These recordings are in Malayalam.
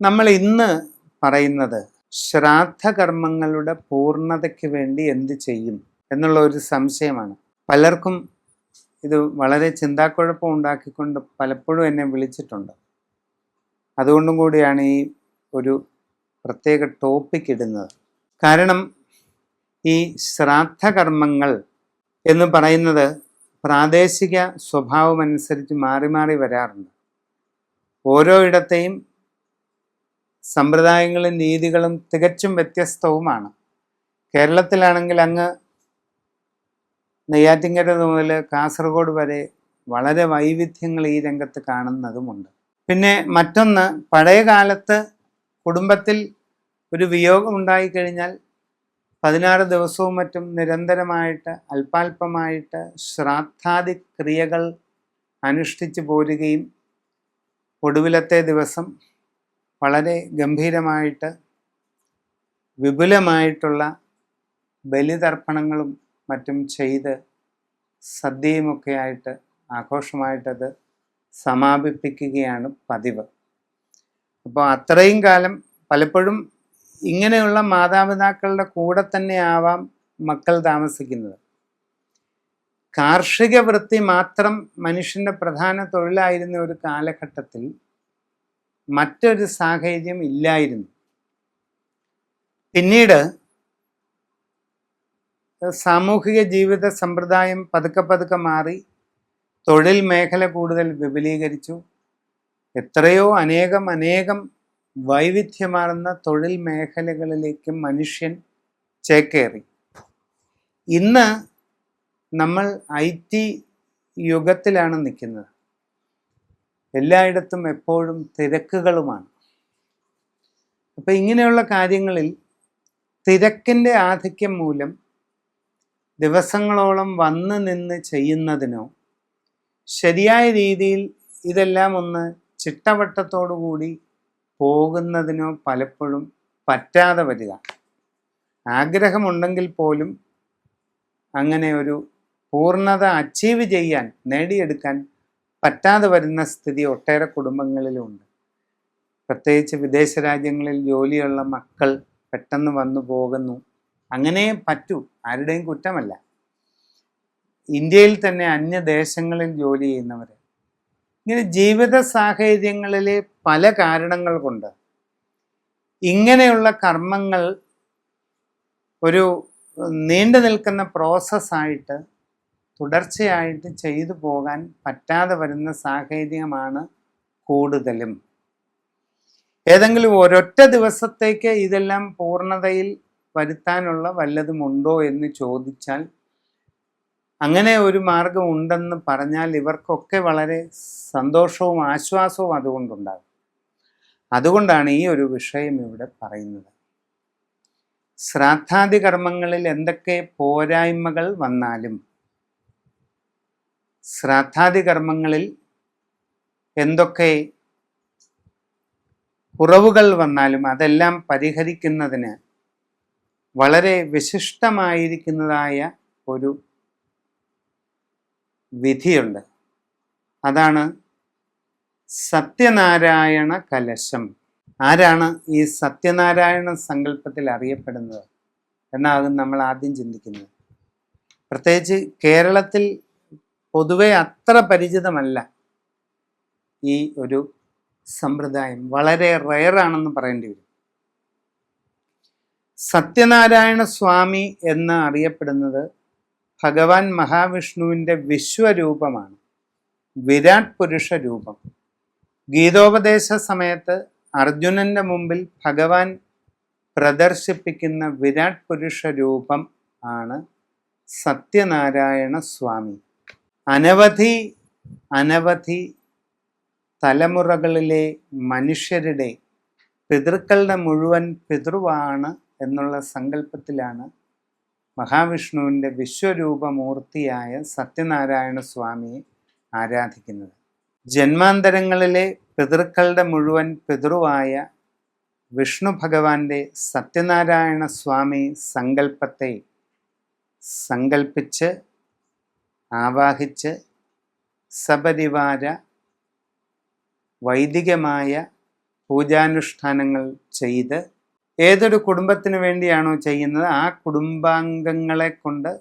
നമ്മൾ ഇന്ന് പറയുന്നത് ശ്രാദ്ധകർമ്മങ്ങളുടെ പൂർണതയ്ക്ക് വേണ്ടി എന്ത് ചെയ്യും എന്നുള്ള ഒരു സംശയമാണ്. പലർക്കും ഇത് വളരെ ചിന്താക്കുഴപ്പം ഉണ്ടാക്കിക്കൊണ്ട് പലപ്പോഴും എന്നെ വിളിച്ചിട്ടുണ്ട്. അതുകൊണ്ടും കൂടിയാണ് ഈ ഒരു പ്രത്യേക ടോപ്പിക് ഇടുന്നത്. കാരണം ഈ ശ്രാദ്ധകർമ്മങ്ങൾ എന്ന് പറയുന്നത് പ്രാദേശിക സ്വഭാവമനുസരിച്ച് മാറി മാറി വരാറുണ്ട്. ഓരോ ഇടത്തെയും സമ്പ്രദായങ്ങളും രീതികളും തികച്ചും വ്യത്യസ്തവുമാണ്. കേരളത്തിലാണെങ്കിൽ അങ്ങ് നെയ്യാറ്റിങ്കര മുതൽ കാസർഗോഡ് വരെ വളരെ വൈവിധ്യങ്ങൾ ഈ രംഗത്ത് കാണുന്നതുമുണ്ട്. പിന്നെ മറ്റൊന്ന് പഴയ കാലത്ത് കുടുംബത്തിൽ ഒരു വിയോഗം ഉണ്ടായിക്കഴിഞ്ഞാൽ പതിനാറ് ദിവസവും മറ്റും നിരന്തരമായിട്ട് അല്പാൽപമായിട്ട് ശ്രാദ്ധാദി ക്രിയകൾ അനുഷ്ഠിച്ചു പോരുകയും ഒടുവിലത്തെ ദിവസം വളരെ ഗംഭീരമായിട്ട് വിപുലമായിട്ടുള്ള ബലിതർപ്പണങ്ങളും മറ്റും ചെയ്ത് സദ്യയുമൊക്കെ ആയിട്ട് ആഘോഷമായിട്ടത് സമാപിപ്പിക്കുകയാണ് പതിവ്. അപ്പോൾ അത്രയും കാലം പലപ്പോഴും ഇങ്ങനെയുള്ള മാതാപിതാക്കളുടെ കൂടെ തന്നെ ആവാം മക്കൾ താമസിക്കുന്നത്. കാർഷിക വൃത്തി മാത്രം മനുഷ്യന്റെ പ്രധാന തൊഴിലായിരുന്ന ഒരു കാലഘട്ടത്തിൽ മറ്റൊരു സാഹചര്യം ഇല്ലായിരുന്നു. പിന്നീട് സാമൂഹിക ജീവിത സമ്പ്രദായം പതുക്കെ പതുക്കെ മാറി തൊഴിൽ മേഖല കൂടുതൽ വിപുലീകരിച്ചു. എത്രയോ അനേകം അനേകം വൈവിധ്യമാർന്ന തൊഴിൽ മേഖലകളിലേക്ക് മനുഷ്യൻ ചേക്കേറി. ഇന്ന് നമ്മൾ ഐ ടി യുഗത്തിലാണ് നിൽക്കുന്നത്. എല്ലായിടത്തും എപ്പോഴും തിരക്കുകളുമാണ്. അപ്പം ഇങ്ങനെയുള്ള കാര്യങ്ങളിൽ തിരക്കിന്റെ ആധിക്യം മൂലം ദിവസങ്ങളോളം വന്ന് നിന്ന് ചെയ്യുന്നതിനോ ശരിയായ രീതിയിൽ ഇതെല്ലാം ഒന്ന് ചിട്ടവട്ടത്തോടുകൂടി പോകുന്നതിനോ പലപ്പോഴും പറ്റാതെ വരിക. ആഗ്രഹമുണ്ടെങ്കിൽ പോലും അങ്ങനെ ഒരു പൂർണത അച്ചീവ് ചെയ്യാൻ നേടിയെടുക്കാൻ പറ്റാതെ വരുന്ന സ്ഥിതി ഒട്ടേറെ കുടുംബങ്ങളിലുണ്ട്. പ്രത്യേകിച്ച് വിദേശ രാജ്യങ്ങളിൽ ജോലിയുള്ള മക്കൾ പെട്ടെന്ന് വന്നു പോകുന്നു. അങ്ങനെ പറ്റൂ ആരുടെയും കുറ്റമല്ല. ഇന്ത്യയിൽ തന്നെ അന്യദേശങ്ങളിൽ ജോലി ചെയ്യുന്നവർ ഇങ്ങനെ ജീവിത സാഹചര്യങ്ങളിലെ പല കാരണങ്ങൾ കൊണ്ട് ഇങ്ങനെയുള്ള കർമ്മങ്ങൾ ഒരു നീണ്ടു നിൽക്കുന്ന പ്രോസസ്സായിട്ട് തുടർച്ചയായിട്ട് ചെയ്തു പോകാൻ പറ്റാതെ വരുന്ന സാഹചര്യമാണ് കൂടുതലും. ഏതെങ്കിലും ഒരൊറ്റ ദിവസത്തേക്ക് ഇതെല്ലാം പൂർണതയിൽ വരുത്താനുള്ള വല്ലതുമുണ്ടോ എന്ന് ചോദിച്ചാൽ അങ്ങനെ ഒരു മാർഗം ഉണ്ടെന്ന് പറഞ്ഞാൽ ഇവർക്കൊക്കെ വളരെ സന്തോഷവും ആശ്വാസവും അതുകൊണ്ടുണ്ടാകും. അതുകൊണ്ടാണ് ഈ ഒരു വിഷയം ഇവിടെ പറയുന്നത്. ശ്രാദ്ധാദി കർമ്മങ്ങളിൽ എന്തൊക്കെ പോരായ്മകൾ വന്നാലും ശ്രാദ്ധാദി കർമ്മങ്ങളിൽ എന്തൊക്കെ കുറവുകൾ വന്നാലും അതെല്ലാം പരിഹരിക്കുന്നതിന് വളരെ വിശിഷ്ടമായിരിക്കുന്നതായ ഒരു വിധിയുണ്ട്. അതാണ് സത്യനാരായണ കലശം. ആരാണ് ഈ സത്യനാരായണ സങ്കല്പത്തിൽ അറിയപ്പെടുന്നത്? എന്നാകും നമ്മൾ ആദ്യം ചിന്തിക്കുന്നത്. പ്രത്യേകിച്ച് കേരളത്തിൽ പൊതുവെ അത്ര പരിചിതമല്ല ഈ ഒരു സമ്പ്രദായം. വളരെ റയറാണെന്ന് പറയേണ്ടി വരും. സത്യനാരായണ സ്വാമി എന്ന് അറിയപ്പെടുന്നത് ഭഗവാൻ മഹാവിഷ്ണുവിന്റെ വിശ്വരൂപമാണ്. വിരാട് പുരുഷ രൂപം. ഗീതോപദേശ സമയത്ത് അർജുനന്റെ മുമ്പിൽ ഭഗവാൻ പ്രദർശിപ്പിക്കുന്ന വിരാട് പുരുഷ രൂപം ആണ് സത്യനാരായണ സ്വാമി. അനവധി അനവധി തലമുറകളിലെ മനുഷ്യരുടെ പിതൃക്കളുടെ മുഴുവൻ പിതൃവാണ് എന്നുള്ള സങ്കല്പത്തിലാണ് മഹാവിഷ്ണുവിന്റെ വിശ്വരൂപമൂർത്തിയായ സത്യനാരായണ സ്വാമിയെ ആരാധിക്കുന്നത്. ജന്മാന്തരങ്ങളിലെ പിതൃക്കളുടെ മുഴുവൻ പിതൃവായ വിഷ്ണു ഭഗവാന്റെ സത്യനാരായണ സ്വാമി സങ്കല്പത്തെ സങ്കൽപ്പിച്ച് ആവാഹിച്ച് സപരിവാര വൈദികമായ പൂജാനുഷ്ഠാനങ്ങൾ ചെയ്ത് ഏതൊരു കുടുംബത്തിന് വേണ്ടിയാണോ ചെയ്യുന്നത് ആ കുടുംബാംഗങ്ങളെ കൊണ്ട്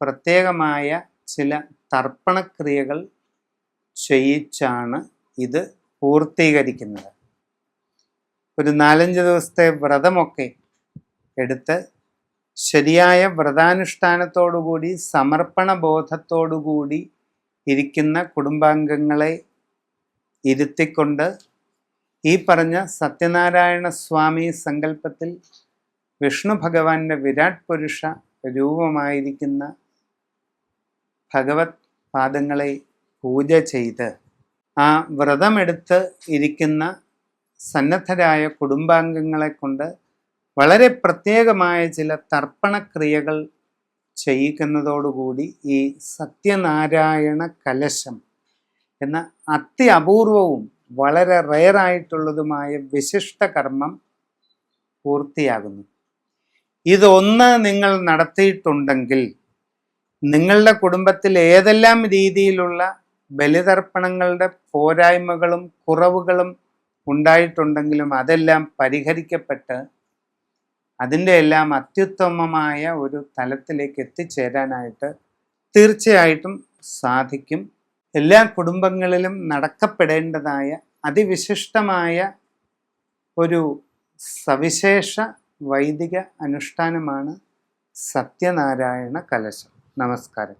പ്രത്യേകമായ ചില തർപ്പണക്രിയകൾ ചെയ്യിച്ചാണ് ഇത് പൂർത്തീകരിക്കുന്നത്. ഒരു നാലഞ്ച് ദിവസത്തെ വ്രതമൊക്കെ എടുത്ത് ശരിയായ വ്രതാനുഷ്ഠാനത്തോടുകൂടി സമർപ്പണ ബോധത്തോടുകൂടി ഇരിക്കുന്ന കുടുംബാംഗങ്ങളെ ഇരുത്തിക്കൊണ്ട് ഈ പറഞ്ഞ സത്യനാരായണ സ്വാമി സങ്കല്പത്തിൽ വിഷ്ണു ഭഗവാന്റെ വിരാട് പുരുഷ രൂപമായിരിക്കുന്ന ഭഗവത് പാദങ്ങളെ പൂജ ചെയ്ത് ആ വ്രതമെടുത്ത് ഇരിക്കുന്ന സന്നദ്ധരായ കുടുംബാംഗങ്ങളെ കൊണ്ട് വളരെ പ്രത്യേകമായ ചില തർപ്പണക്രിയകൾ ചെയ്യിക്കുന്നതോടുകൂടി ഈ സത്യനാരായണ കലശം എന്ന അത്യപൂർവവും വളരെ റെയറായിട്ടുള്ളതുമായ വിശിഷ്ട കർമ്മം പൂർത്തിയാകുന്നു. ഇതൊന്ന് നിങ്ങൾ നടത്തിയിട്ടുണ്ടെങ്കിൽ നിങ്ങളുടെ കുടുംബത്തിൽ ഏതെല്ലാം രീതിയിലുള്ള ബലിതർപ്പണങ്ങളുടെ പോരായ്മകളും കുറവുകളും ഉണ്ടായിട്ടുണ്ടെങ്കിലും അതെല്ലാം പരിഹരിക്കപ്പെട്ട് അതിന്റെ എല്ലാം അത്യുത്തമമായ ഒരു തലത്തിലേക്ക് എത്തിച്ചേരാനായിട്ട് തീർച്ചയായിട്ടും സാധിക്കും. എല്ലാ കുടുംബങ്ങളിലും നടക്കപ്പെടേണ്ടതായ അതിവിശിഷ്ടമായ ഒരു സവിശേഷ വൈദിക അനുഷ്ഠാനമാണ് സത്യനാരായണ കലശം. നമസ്കാരം.